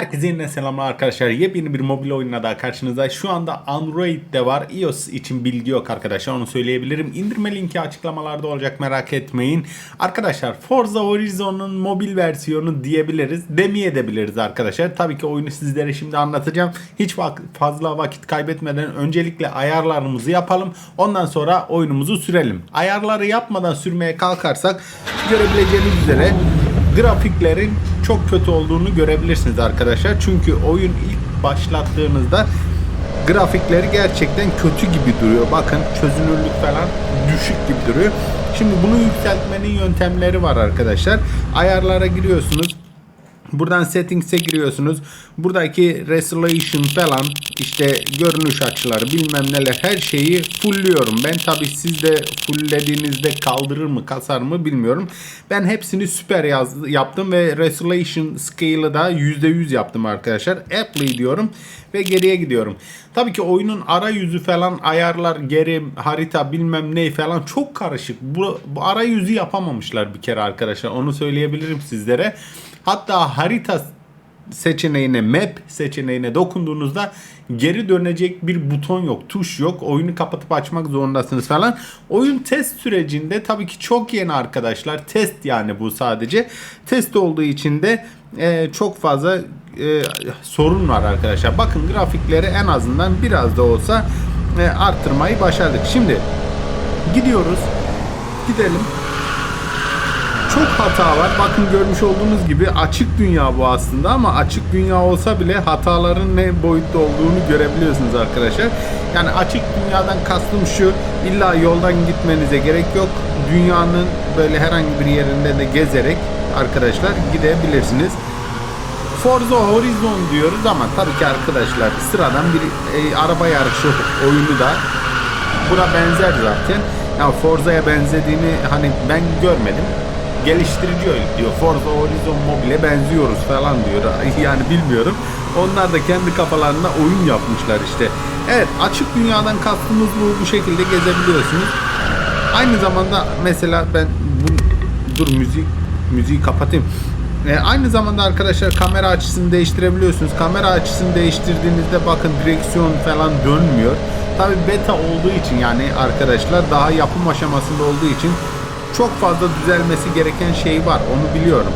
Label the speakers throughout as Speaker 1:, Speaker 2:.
Speaker 1: Herkese yeniden selamlar arkadaşlar. Yepyeni bir mobil oyunla daha karşınızda. Şu anda Android'de var. iOS için bilgi yok arkadaşlar. Onu söyleyebilirim. İndirme linki açıklamalarda olacak merak etmeyin. Arkadaşlar Forza Horizon'un mobil versiyonu diyebiliriz. Demeyebiliriz arkadaşlar. Tabii ki oyunu sizlere şimdi anlatacağım. Hiç fazla vakit kaybetmeden öncelikle ayarlarımızı yapalım. Ondan sonra oyunumuzu sürelim. Ayarları yapmadan sürmeye kalkarsak görebileceğiniz üzere grafiklerin çok kötü olduğunu görebilirsiniz arkadaşlar. Çünkü oyun ilk başlattığınızda grafikleri gerçekten kötü gibi duruyor. Bakın çözünürlük falan düşük gibi duruyor. Şimdi bunu yükseltmenin yöntemleri var arkadaşlar. Ayarlara giriyorsunuz. Buradan settings'e giriyorsunuz. Buradaki resolution falan işte görünüş açıları bilmem neler her şeyi fullliyorum. Ben tabi siz de fulllediğinizde kaldırır mı kasar mı bilmiyorum. Ben hepsini süper yaz, yaptım ve resolution scale'ı da %100 yaptım arkadaşlar. Apply diyorum ve geriye gidiyorum. Tabii ki oyunun arayüzü falan ayarlar geri harita bilmem ne falan çok karışık. Bu, bu arayüzü yapamamışlar bir kere arkadaşlar. Onu söyleyebilirim sizlere. Hatta harita seçeneğine, map seçeneğine dokunduğunuzda geri dönecek bir buton yok, tuş yok. Oyunu kapatıp açmak zorundasınız falan. Oyun test sürecinde tabii ki çok yeni arkadaşlar. Test yani bu sadece. Test olduğu için de e, çok fazla e, sorun var arkadaşlar. Bakın grafikleri en azından biraz da olsa e, arttırmayı başardık. Şimdi gidiyoruz. Gidelim çok hata var. Bakın görmüş olduğunuz gibi açık dünya bu aslında ama açık dünya olsa bile hataların ne boyutta olduğunu görebiliyorsunuz arkadaşlar. Yani açık dünyadan kastım şu illa yoldan gitmenize gerek yok. Dünyanın böyle herhangi bir yerinde de gezerek arkadaşlar gidebilirsiniz. Forza Horizon diyoruz ama tabii ki arkadaşlar sıradan bir e, araba yarışı oyunu da buna benzer zaten. Yani Forza'ya benzediğini hani ben görmedim geliştirici diyor. Forza Horizon Mobile'e benziyoruz falan diyor. Yani bilmiyorum. Onlar da kendi kafalarında oyun yapmışlar işte. Evet açık dünyadan kastımız bu bu şekilde gezebiliyorsunuz. Aynı zamanda mesela ben bu dur müzik müziği kapatayım. E, aynı zamanda arkadaşlar kamera açısını değiştirebiliyorsunuz. Kamera açısını değiştirdiğinizde bakın direksiyon falan dönmüyor. Tabi beta olduğu için yani arkadaşlar daha yapım aşamasında olduğu için çok fazla düzelmesi gereken şey var. Onu biliyorum.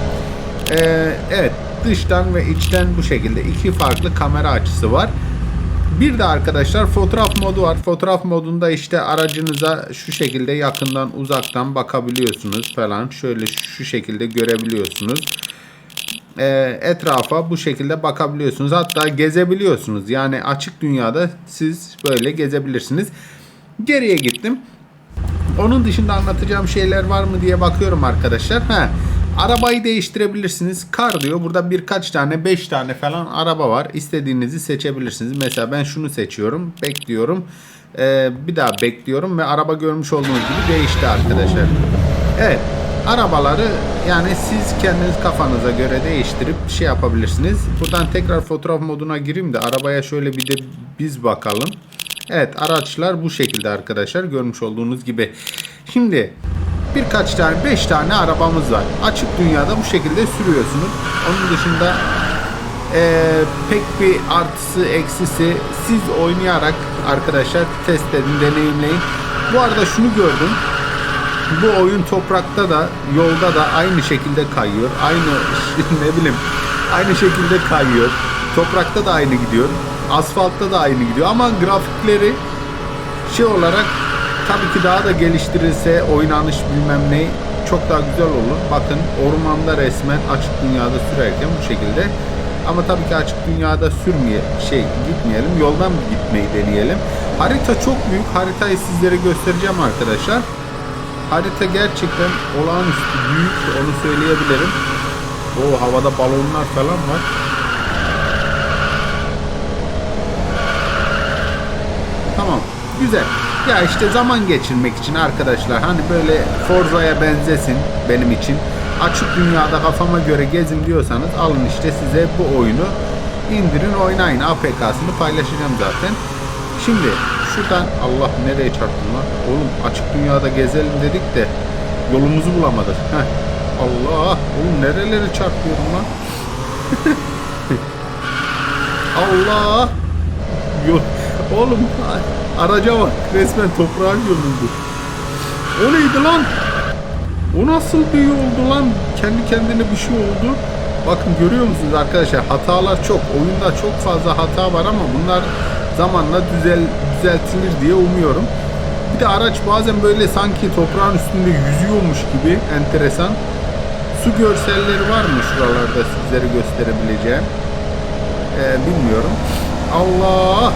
Speaker 1: Ee, evet dıştan ve içten bu şekilde iki farklı kamera açısı var. Bir de arkadaşlar fotoğraf modu var. Fotoğraf modunda işte aracınıza şu şekilde yakından uzaktan bakabiliyorsunuz falan. Şöyle şu şekilde görebiliyorsunuz. Ee, etrafa bu şekilde bakabiliyorsunuz. Hatta gezebiliyorsunuz. Yani açık dünyada siz böyle gezebilirsiniz. Geriye gittim. Onun dışında anlatacağım şeyler var mı diye bakıyorum arkadaşlar. Ha, arabayı değiştirebilirsiniz. Kar diyor. Burada birkaç tane, 5 tane falan araba var. İstediğinizi seçebilirsiniz. Mesela ben şunu seçiyorum. Bekliyorum. Ee, bir daha bekliyorum ve araba görmüş olduğunuz gibi değişti arkadaşlar. Evet. Arabaları yani siz kendiniz kafanıza göre değiştirip şey yapabilirsiniz. Buradan tekrar fotoğraf moduna gireyim de arabaya şöyle bir de biz bakalım. Evet araçlar bu şekilde arkadaşlar görmüş olduğunuz gibi. Şimdi birkaç tane 5 tane arabamız var. Açık dünyada bu şekilde sürüyorsunuz. Onun dışında ee, pek bir artısı eksisi siz oynayarak arkadaşlar test edin deneyimleyin. Bu arada şunu gördüm. Bu oyun toprakta da yolda da aynı şekilde kayıyor. Aynı ne bileyim aynı şekilde kayıyor. Toprakta da aynı gidiyor. Asfaltta da aynı gidiyor ama grafikleri şey olarak tabii ki daha da geliştirilse oynanış bilmem ne çok daha güzel olur. Bakın ormanda resmen açık dünyada sürerken bu şekilde. Ama tabii ki açık dünyada sürmeye şey gitmeyelim. Yoldan gitmeyi deneyelim. Harita çok büyük. Haritayı sizlere göstereceğim arkadaşlar. Harita gerçekten olağanüstü büyük. Onu söyleyebilirim. O havada balonlar falan var. Tamam. Güzel. Ya işte zaman geçirmek için arkadaşlar hani böyle Forza'ya benzesin benim için. Açık dünyada kafama göre gezin diyorsanız alın işte size bu oyunu indirin oynayın. APK'sını paylaşacağım zaten. Şimdi şuradan Allah nereye çarptım lan? Oğlum açık dünyada gezelim dedik de yolumuzu bulamadık. Heh. Allah oğlum nerelere çarpıyorum lan? Allah. Yok. Oğlum araca bak. Resmen toprağın gömüldü. O neydi lan? O nasıl bir oldu lan? Kendi kendine bir şey oldu. Bakın görüyor musunuz arkadaşlar? Hatalar çok. Oyunda çok fazla hata var ama bunlar zamanla düzel düzeltilir diye umuyorum. Bir de araç bazen böyle sanki toprağın üstünde yüzüyormuş gibi enteresan. Su görselleri var mı şuralarda sizlere gösterebileceğim? Ee, bilmiyorum. Allah!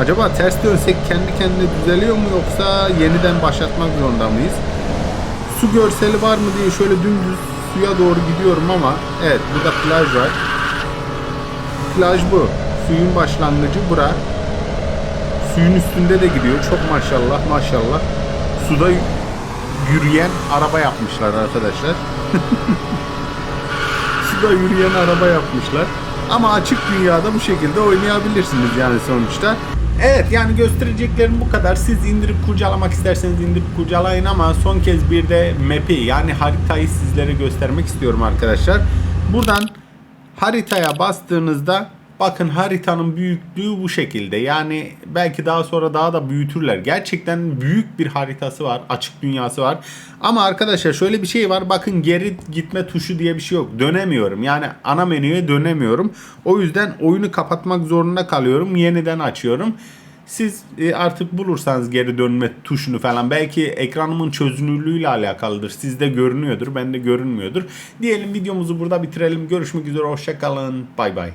Speaker 1: Acaba ters dönsek kendi kendine düzeliyor mu yoksa yeniden başlatmak zorunda mıyız? Su görseli var mı diye şöyle dümdüz suya doğru gidiyorum ama evet burada plaj var. Plaj bu. Suyun başlangıcı bura. Suyun üstünde de gidiyor. Çok maşallah maşallah. Suda yürüyen araba yapmışlar arkadaşlar. Suda yürüyen araba yapmışlar. Ama açık dünyada bu şekilde oynayabilirsiniz yani sonuçta. Evet yani göstereceklerim bu kadar. Siz indirip kurcalamak isterseniz indirip kurcalayın ama son kez bir de map'i yani haritayı sizlere göstermek istiyorum arkadaşlar. Buradan haritaya bastığınızda bakın haritanın büyüklüğü bu şekilde. Yani belki daha sonra daha da büyütürler. Gerçekten büyük bir haritası var. Açık dünyası var. Ama arkadaşlar şöyle bir şey var. Bakın geri gitme tuşu diye bir şey yok. Dönemiyorum. Yani ana menüye dönemiyorum. O yüzden oyunu kapatmak zorunda kalıyorum. Yeniden açıyorum. Siz e, artık bulursanız geri dönme tuşunu falan belki ekranımın çözünürlüğüyle alakalıdır. Sizde görünüyordur, bende görünmüyordur. Diyelim videomuzu burada bitirelim. Görüşmek üzere, hoşçakalın. Bay bay.